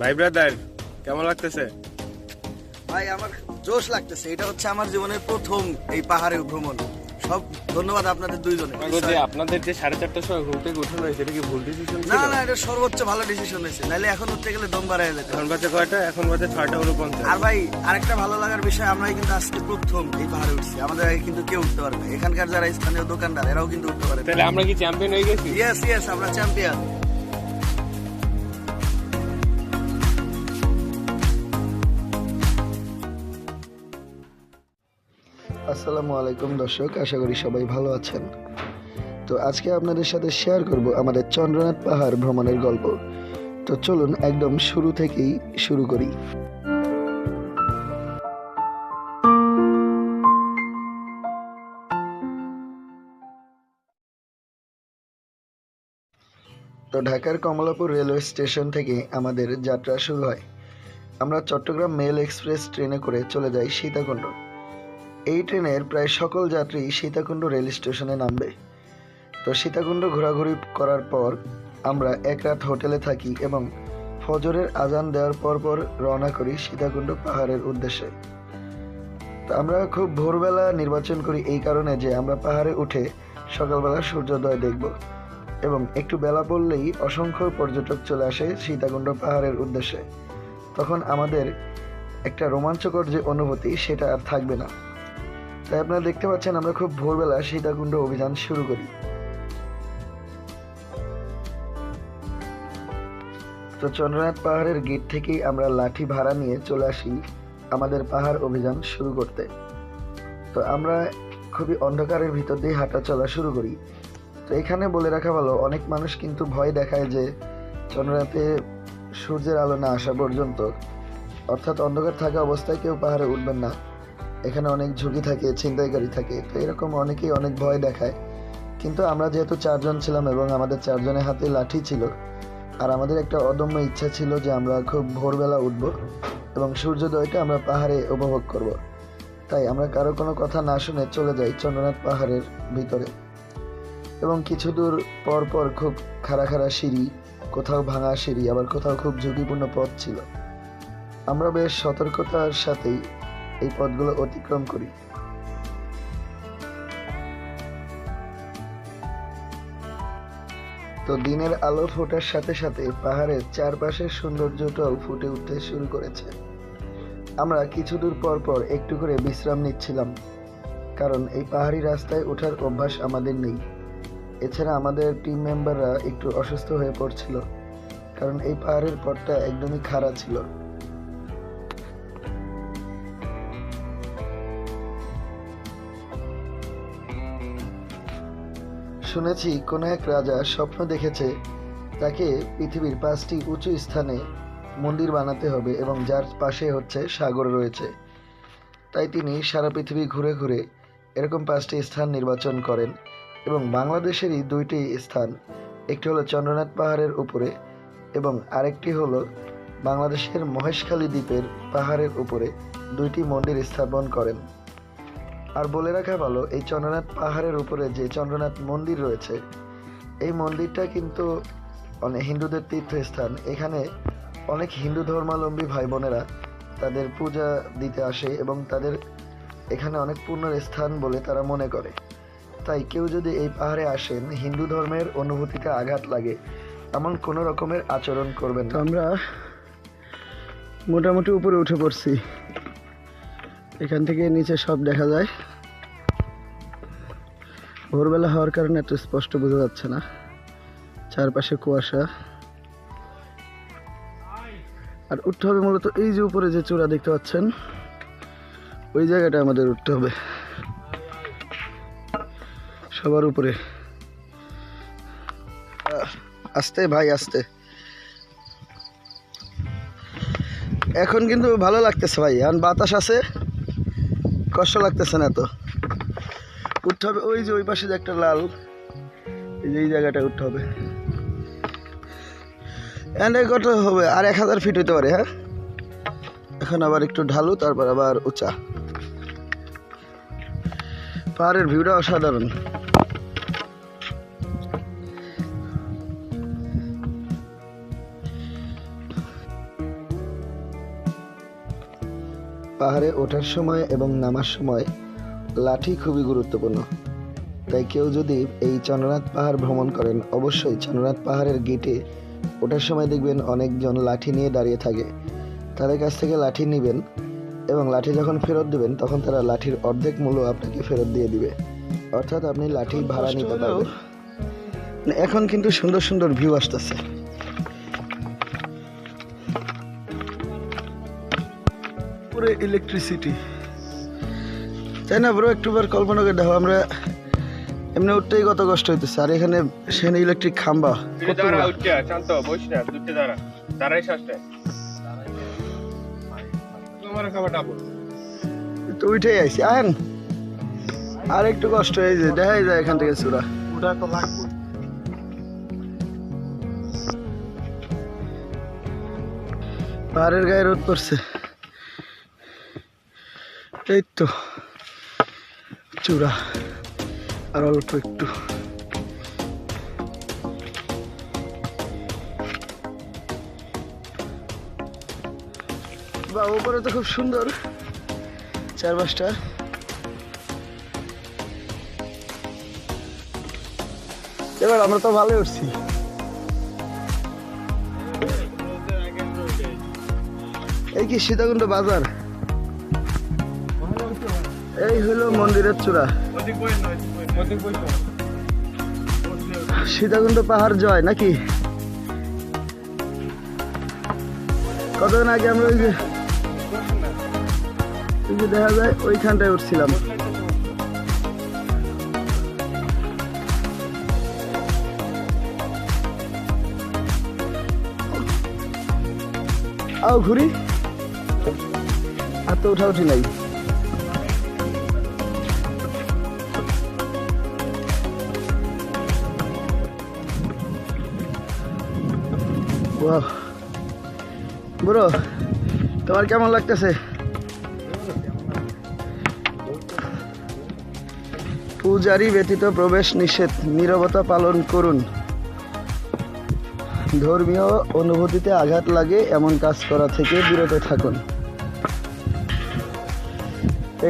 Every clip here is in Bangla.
ভাই ব্রাদার কেমন লাগতেছে? ভাই আমার জোশ লাগতেছে। এটা হচ্ছে আমার জীবনের প্রথম এই পাহাড়ে ভ্রমণ। সব ধন্যবাদ আপনাদের দুইজনে যে আপনাদের যে সাড়ে চারটার সময় ঘুম থেকে উঠানো হয়েছে এটা কি ভুল ডিসিশন না না এটা সর্বোচ্চ ভালো ডিসিশন হয়েছে। নাহলে এখন উঠতে গেলে দম বাড়ায় যেতে এখন বাজে কয়টা? এখন বাজে ছয়টা উনপঞ্চাশ। আর ভাই আরেকটা ভালো লাগার বিষয় আমরাই কিন্তু আজকে প্রথম এই পাহাড়ে উঠছি। আমাদের আগে কিন্তু কেউ উঠতে পারবে না। এখানকার যারা স্থানীয় দোকানদার এরাও কিন্তু উঠতে পারে। তাহলে আমরা কি চ্যাম্পিয়ন হয়ে গেছি? ইয়েস ইয়েস আমরা চ্যাম্পিয়ন আসসালামু আলাইকুম দর্শক, আশা করি সবাই ভালো আছেন। তো আজকে আপনাদের সাথে শেয়ার করব আমাদের চন্দ্রনাথ পাহাড় ভ্রমণের গল্প। তো চলুন একদম শুরু থেকেই শুরু করি। তো ঢাকার কমলাপুর রেলওয়ে স্টেশন থেকে আমাদের যাত্রা শুরু হয়। আমরা চট্টগ্রাম মেল এক্সপ্রেস ট্রেনে করে চলে যাই সীতাকুণ্ড। এই ট্রেনের প্রায় সকল যাত্রী সীতাকুণ্ড রেল স্টেশনে নামবে। তো সীতাকুণ্ড ঘোরাঘুরি করার পর আমরা এক রাত হোটেলে থাকি এবং ফজরের আজান দেওয়ার পর পর রওনা করি সীতাকুণ্ড পাহাড়ের উদ্দেশ্যে। তো আমরা খুব ভোরবেলা নির্বাচন করি এই কারণে যে আমরা পাহাড়ে উঠে সকালবেলা সূর্যোদয় দেখব এবং একটু বেলা পড়লেই অসংখ্য পর্যটক চলে আসে সীতাকুণ্ড পাহাড়ের উদ্দেশ্যে। তখন আমাদের একটা রোমাঞ্চকর যে অনুভূতি সেটা আর থাকবে না। তাই আপনারা দেখতে পাচ্ছেন আমরা খুব ভোরবেলা সীতাকুণ্ড অভিযান শুরু করি। তো চন্দ্রনাথ পাহাড়ের গেট থেকেই আমরা লাঠি ভাড়া নিয়ে চলে আসি আমাদের পাহাড় অভিযান শুরু করতে। তো আমরা খুবই অন্ধকারের ভিতর দিয়ে হাঁটা চলা শুরু করি। তো এখানে বলে রাখা ভালো, অনেক মানুষ কিন্তু ভয় দেখায় যে চন্দ্রনাথে সূর্যের আলো না আসা পর্যন্ত, অর্থাৎ অন্ধকার থাকা অবস্থায় কেউ পাহাড়ে উঠবেন না। এখানে অনেক ঝুঁকি থাকে, ছিনতাইকারী থাকে, তো এরকম অনেকেই অনেক ভয় দেখায়। কিন্তু আমরা যেহেতু চারজন ছিলাম এবং আমাদের চারজনের হাতে লাঠি ছিল, আর আমাদের একটা অদম্য ইচ্ছা ছিল যে আমরা খুব ভোরবেলা উঠব এবং সূর্যোদয়টা আমরা পাহাড়ে উপভোগ করব। তাই আমরা কারও কোনো কথা না শুনে চলে যাই চন্দ্রনাথ পাহাড়ের ভিতরে। এবং কিছু দূর পর পর খুব খাড়া খাড়া সিঁড়ি, কোথাও ভাঙা সিঁড়ি, আবার কোথাও খুব ঝুঁকিপূর্ণ পথ ছিল। আমরা বেশ সতর্কতার সাথেই এই পথগুলো অতিক্রম করি। তো দিনের আলো ফোটার সাথে সাথে পাহাড়ের চারপাশের সৌন্দর্যটাও ফুটে উঠতে শুরু করেছে। আমরা কিছু দূর পর পর একটু করে বিশ্রাম নিচ্ছিলাম, কারণ এই পাহাড়ি রাস্তায় ওঠার অভ্যাস আমাদের নেই। এছাড়া আমাদের টিম মেম্বাররা একটু অসুস্থ হয়ে পড়ছিল, কারণ এই পাহাড়ের পথটা একদমই খাড়া ছিল। শুনেছি কোনো এক রাজা স্বপ্ন দেখেছে তাকে পৃথিবীর পাঁচটি উঁচু স্থানে মন্দির বানাতে হবে এবং যার পাশে হচ্ছে সাগর রয়েছে। তাই তিনি সারা পৃথিবী ঘুরে ঘুরে এরকম পাঁচটি স্থান নির্বাচন করেন এবং বাংলাদেশেরই দুইটি স্থান, একটি হলো চন্দ্রনাথ পাহাড়ের উপরে এবং আরেকটি হলো বাংলাদেশের মহেশখালী দ্বীপের পাহাড়ের উপরে দুইটি মন্দির স্থাপন করেন। আর বলে রাখা ভালো, এই চন্দ্রনাথ পাহাড়ের উপরে যে চন্দ্রনাথ মন্দির রয়েছে, এই মন্দিরটা কিন্তু অনেক হিন্দুদের তীর্থস্থান। এখানে অনেক হিন্দু ধর্মাবলম্বী ভাই বোনেরা তাদের পূজা দিতে আসে এবং তাদের এখানে অনেক পুণ্যের স্থান বলে তারা মনে করে। তাই কেউ যদি এই পাহাড়ে আসেন, হিন্দু ধর্মের অনুভূতিতে আঘাত লাগে, এমন কোনো রকমের আচরণ করবেন আমরা মোটামুটি উপরে উঠে পড়ছি। এখান থেকে নিচে সব দেখা যায়। ভোরবেলা হওয়ার কারণে এত স্পষ্ট বোঝা যাচ্ছে না। চারপাশে কুয়াশা। আর উঠতে হবে মূলত এই যে উপরে যে চূড়া দেখতে পাচ্ছেন, ওই জায়গাটা আমাদের উঠতে হবে। সবার উপরে। আস্তে ভাই, আস্তে। এখন কিন্তু ভালো লাগতেছে ভাই, এখন বাতাস আছে। কষ্ট লাগতেছে না তো। উঠতে হবে, ওই যে ওই পাশে যে একটা লাল, এই যে এই জায়গাটা উঠতে হবে। এনে কত হবে? আর এক হাজার ফিট হইতে পারে হ্যাঁ? এখন আবার একটু ঢালু, তারপর আবার উঁচা। পাহাড়ের ভিউটা অসাধারণ। পাহাড়ে ওঠার সময় এবং নামার সময় লাঠি খুবই গুরুত্বপূর্ণ। তাই কেউ যদি এই চন্দ্রনাথ পাহাড় ভ্রমণ করেন অবশ্যই চন্দ্রনাথ পাহাড়ের গেটে ওঠার সময় দেখবেন অনেকজন লাঠি নিয়ে দাঁড়িয়ে থাকে। তাদের কাছ থেকে লাঠি নেবেন এবং লাঠি যখন ফেরত দেবেন তখন তারা লাঠির অর্ধেক মূল্য আপনাকে ফেরত দিয়ে দিবে। অর্থাৎ আপনি লাঠি ভাড়া নিতে পারবেন। এখন কিন্তু সুন্দর সুন্দর ভিউ আসতেছে। পুরো ইলেকট্রিসিটি তাই না ব্রো একটু বার কল্পনা করে দেখো আমরা এমনি উঠতেই কত কষ্ট হইতেছে। আর এখানে সেখানে ইলেকট্রিক খাম্বা। তো উঠেই আইছি আহেন। আর একটু কষ্ট হয়ে যায় দেখাই যায় এখান থেকে চূড়া ওটা তো লাগবে। পাহাড়ের গায়ে রোদ পড়ছে। এই তো চূড়া, আর অল্প একটু। বা, উপরে তো খুব সুন্দর চার পাঁচটা এবার আমরা তো ভালোই উঠছি। এই কি সীতাকুণ্ড বাজার? এই হলো মন্দিরের চূড়া। সীতাকুণ্ড পাহাড় জয় নাকি? কতদিন আগে আমরা ওই যে দেখা যায়, ওইখানটায় উঠছিলাম। ঘুরি। আর তো উঠা উঠি নাই। বুড়ো তোমার কেমন লাগতেছে? পূজারি ব্যতীত প্রবেশ নিষেধ, নীরবতা পালন করুন। ধর্মীয় অনুভূতিতে আঘাত লাগে এমন কাজ করা থেকে বিরত থাকুন।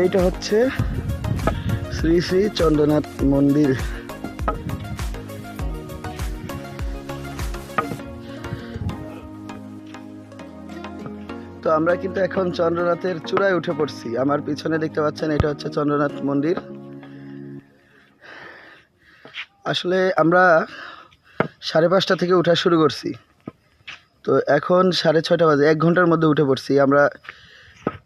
এইটা হচ্ছে শ্রী শ্রী চন্দ্রনাথ মন্দির। তো আমরা কিন্তু এখন চন্দ্রনাথের চূড়ায় উঠে পড়ছি। আমার পিছনে দেখতে পাচ্ছেন, এটা হচ্ছে চন্দ্রনাথ মন্দির। আসলে আমরা সাড়ে পাঁচটা থেকে উঠা শুরু করছি। তো এখন সাড়ে ছটা বাজে, এক ঘণ্টার মধ্যে উঠে পড়ছি। আমরা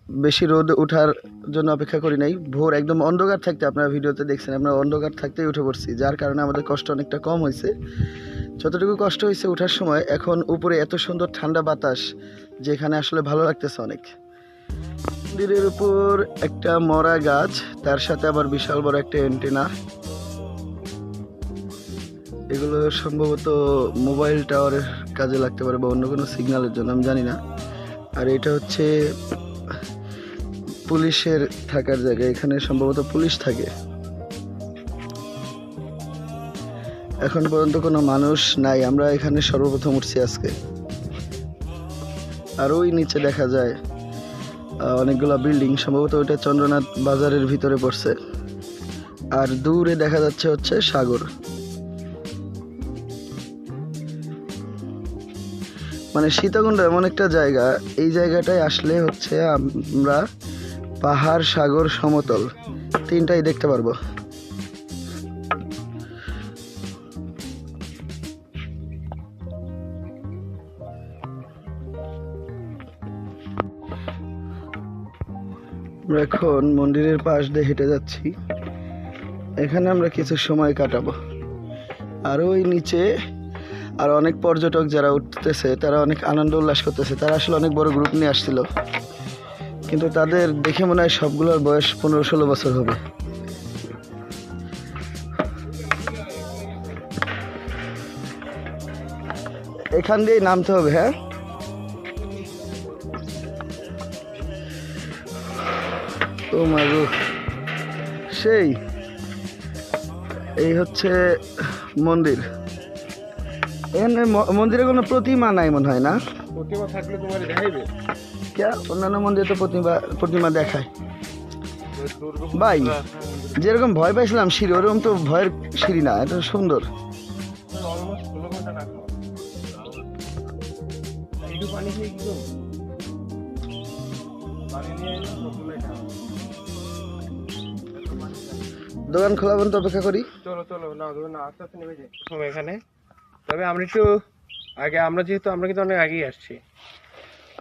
বেশি রোদ ওঠার জন্য অপেক্ষা করি নাই। ভোর একদম অন্ধকার থাকতে আপনারা ভিডিওতে দেখছেন, আমরা অন্ধকার থাকতেই উঠে পড়ছি, যার কারণে আমাদের কষ্ট অনেকটা কম হয়েছে। যতটুকু কষ্ট হয়েছে ওঠার সময়, এখন উপরে এত সুন্দর ঠান্ডা বাতাস, যেখানে আসলে ভালো লাগতেছে অনেক। মন্দিরের উপর একটা মরা গাছ, তার সাথে আবার বিশাল বড় একটা অ্যান্টেনা এগুলো সম্ভবত মোবাইল টাওয়ারের কাজে লাগতে পারে বা অন্য কোনো সিগন্যালের জন্য, আমি জানি না। আর এটা হচ্ছে পুলিশের থাকার জায়গা এখানে সম্ভবত পুলিশ থাকে। এখন পর্যন্ত কোনো মানুষ নাই, আমরা এখানে সর্বপ্রথম উঠছি আজকে। আর ওই নিচে দেখা যায় অনেকগুলো বিল্ডিং, সম্ভবত ওইটা চন্দ্রনাথ বাজারের ভিতরে পড়ছে। আর দূরে দেখা যাচ্ছে হচ্ছে সাগর। মানে সীতাকুণ্ড এমন একটা জায়গা, এই জায়গাটায় আসলে হচ্ছে আমরা পাহাড় সাগর সমতল। তিনটাই দেখতে পারব। এখন মন্দিরের পাশ দিয়ে হেঁটে যাচ্ছি। এখানে আমরা কিছু সময় কাটাবো। আর ওই নিচে আর অনেক পর্যটক যারা উঠতেছে, তারা অনেক আনন্দ উল্লাস করতেছে। তারা আসলে অনেক বড় গ্রুপ নিয়ে আসছিল। কিন্তু তাদের দেখে মনে হয় সবগুলোর বয়স পনেরো ষোলো বছর হবে। এখান দিয়েই নামতে হবে হ্যাঁ? ও মাগো সেই, এই হচ্ছে মন্দির। এখানে মন্দিরে কোনো প্রতিমা নাই মনে হয়, না? প্রতিমা থাকলে তোমার দেখাইবে? কে অন্যান্য মন্দিরে তো প্রতিমা প্রতিমা দেখায়। ভাই, যেরকম ভয় পাইছিলাম সিঁড়ি, ওরকম তো ভয়ের সিঁড়ি না এটা সুন্দর। দোকান খোলা পর্যন্ত অপেক্ষা করি। চলো চলো, না না, আস্তে আস্তে নেমে যাই। এখানে। তবে আমরা একটু আগে, আমরা যেহেতু, আমরা কিন্তু অনেক আগেই আসছি।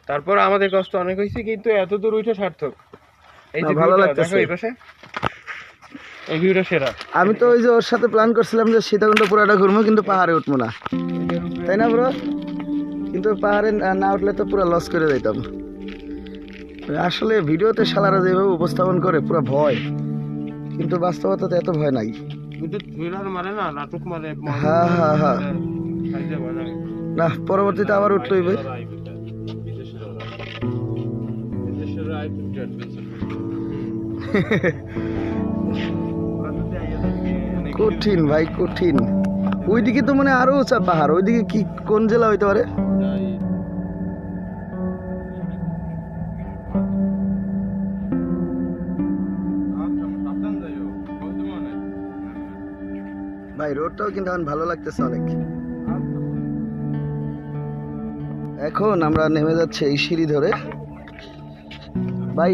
তারপর আমাদের কষ্ট অনেক হয়েছে কিন্তু এত দূর উঠে সার্থক। এই যে ভালো লাগতেছে। দেখো এই পাশে। এই ভিউটা সেরা। আমি তো ওই যে ওর সাথে প্ল্যান করছিলাম যে সীতাকুণ্ড পুরাটা ঘুরবো কিন্তু পাহাড়ে উঠবো না। তাই না ব্রো কিন্তু পাহাড়ে না- উঠলে তো পুরো লস করে দিতাম আসলে ভিডিওতে শালারা যেভাবে উপস্থাপন করে পুরো ভয়। কিন্তু বাস্তবতাতে এত ভয় নাই। কিন্তু থ্রিলার মারে না নাটক মারে হ্যাঁ, হ্যাঁ, হ্যাঁ। না পরবর্তীতে আবার উঠতে হইবে কঠিন ভাই, কঠিন। ওইদিকে তো মানে আরও উঁচা পাহাড়। ওইদিকে কি, কোন জেলা হইতে পারে? ভাই, রোডটাও কিন্তু এখন ভালো লাগতেছে অনেক। এখন আমরা নেমে যাচ্ছি এই সিঁড়ি ধরে। ভাই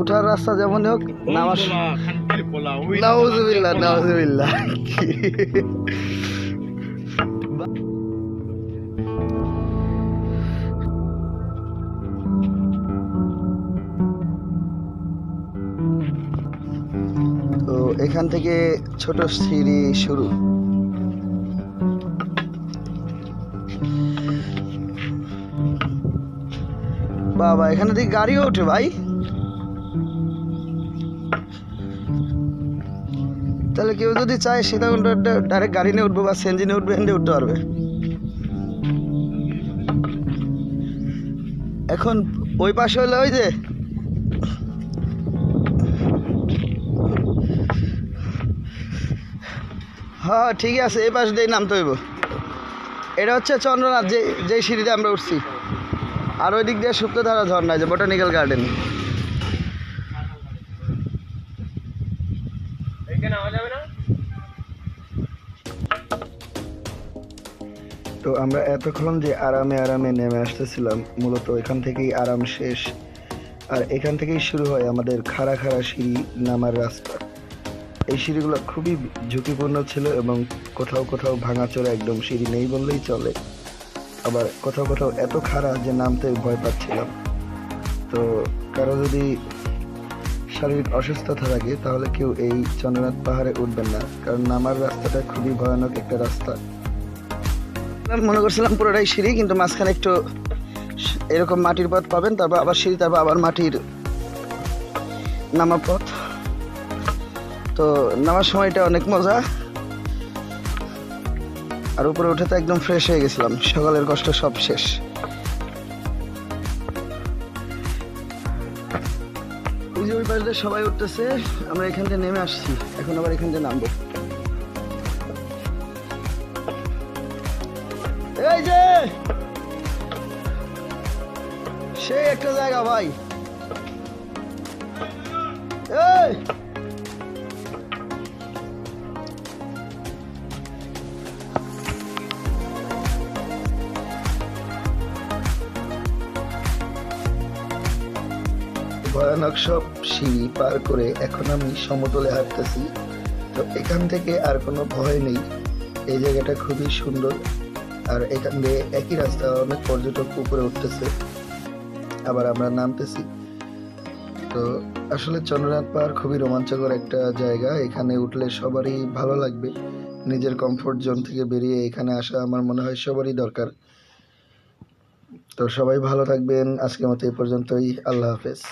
উঠার রাস্তা যেমন হোক নাউজুবিল্লাহ। তো এখান থেকে ছোট সিঁড়ি শুরু। বাবা, এখানে থেকে গাড়িও ওঠে ভাই। তাহলে কেউ যদি চায় সীতাকুণ্ড ডাইরেক্ট গাড়ি নিয়ে উঠবো বা সেঞ্জি নিয়ে উঠবে দিয়ে উঠতে পারবে। এখন ওই পাশে হলে ওই যে হ্যাঁ ঠিকই আছে, এই পাশ দিয়ে নামতে হইব। এটা হচ্ছে চন্দ্রনাথ, যে যেই সিঁড়িতে আমরা উঠছি। আর ওই দিক দিয়ে সুপ্তধারা ঝর্ণা যে বোটানিক্যাল গার্ডেন তো আমরা এতক্ষণ যে আরামে আরামে নেমে আসতেছিলাম মূলত এখান থেকেই আরাম শেষ। আর এখান থেকেই শুরু হয় আমাদের খাড়া খাড়া সিঁড়ি নামার রাস্তা। এই সিঁড়িগুলো খুবই ঝুঁকিপূর্ণ ছিল এবং কোথাও কোথাও ভাঙাচোরা একদম সিঁড়ি নেই বললেই চলে। আবার কোথাও কোথাও এত খাড়া যে নামতে ভয় পাচ্ছিলাম। তো কারও যদি শারীরিক অসুস্থতা থাকে, তাহলে কেউ এই চন্দ্রনাথ পাহাড়ে উঠবেন না, কারণ নামার রাস্তাটা খুবই ভয়ানক একটা রাস্তা। মনে করছিলাম পুরোটাই সিঁড়ি, কিন্তু মাঝখানে একটু এরকম মাটির পথ পাবেন, তারপর আবার সিঁড়ি, তারপর আবার মাটির নামা পথ। তো নামার সময়টা অনেক মজা। আর উপরে উঠে তো একদম ফ্রেশ হয়ে গেছিলাম। সকালের কষ্ট সব শেষ। সবাই উঠতেছে, আমরা এখান থেকে নেমে আসছি। এখন আবার এখান থেকে নামবো। এই যে! সেই একটা জায়গা, ভাই। এই! ভয়ানক সব সিঁড়ি পার করে এখন আমি সমতলে হাঁটতেছি। তো এখান থেকে আর কোনো ভয় নেই। এই জায়গাটা খুবই সুন্দর। আর এখান দিয়ে একই রাস্তা অনেক পর্যটক উপরে উঠতেছে। আবার আমরা নামতেছি। তো আসলে চন্দ্রনাথ পাহাড় খুবই রোমাঞ্চকর একটা জায়গা। এখানে উঠলে সবারই ভালো লাগবে। নিজের কমফোর্ট জোন থেকে বেরিয়ে এখানে আসা আমার মনে হয় সবারই দরকার। তো সবাই ভালো থাকবেন। আজকের মতো এই পর্যন্তই। আল্লাহ হাফেজ।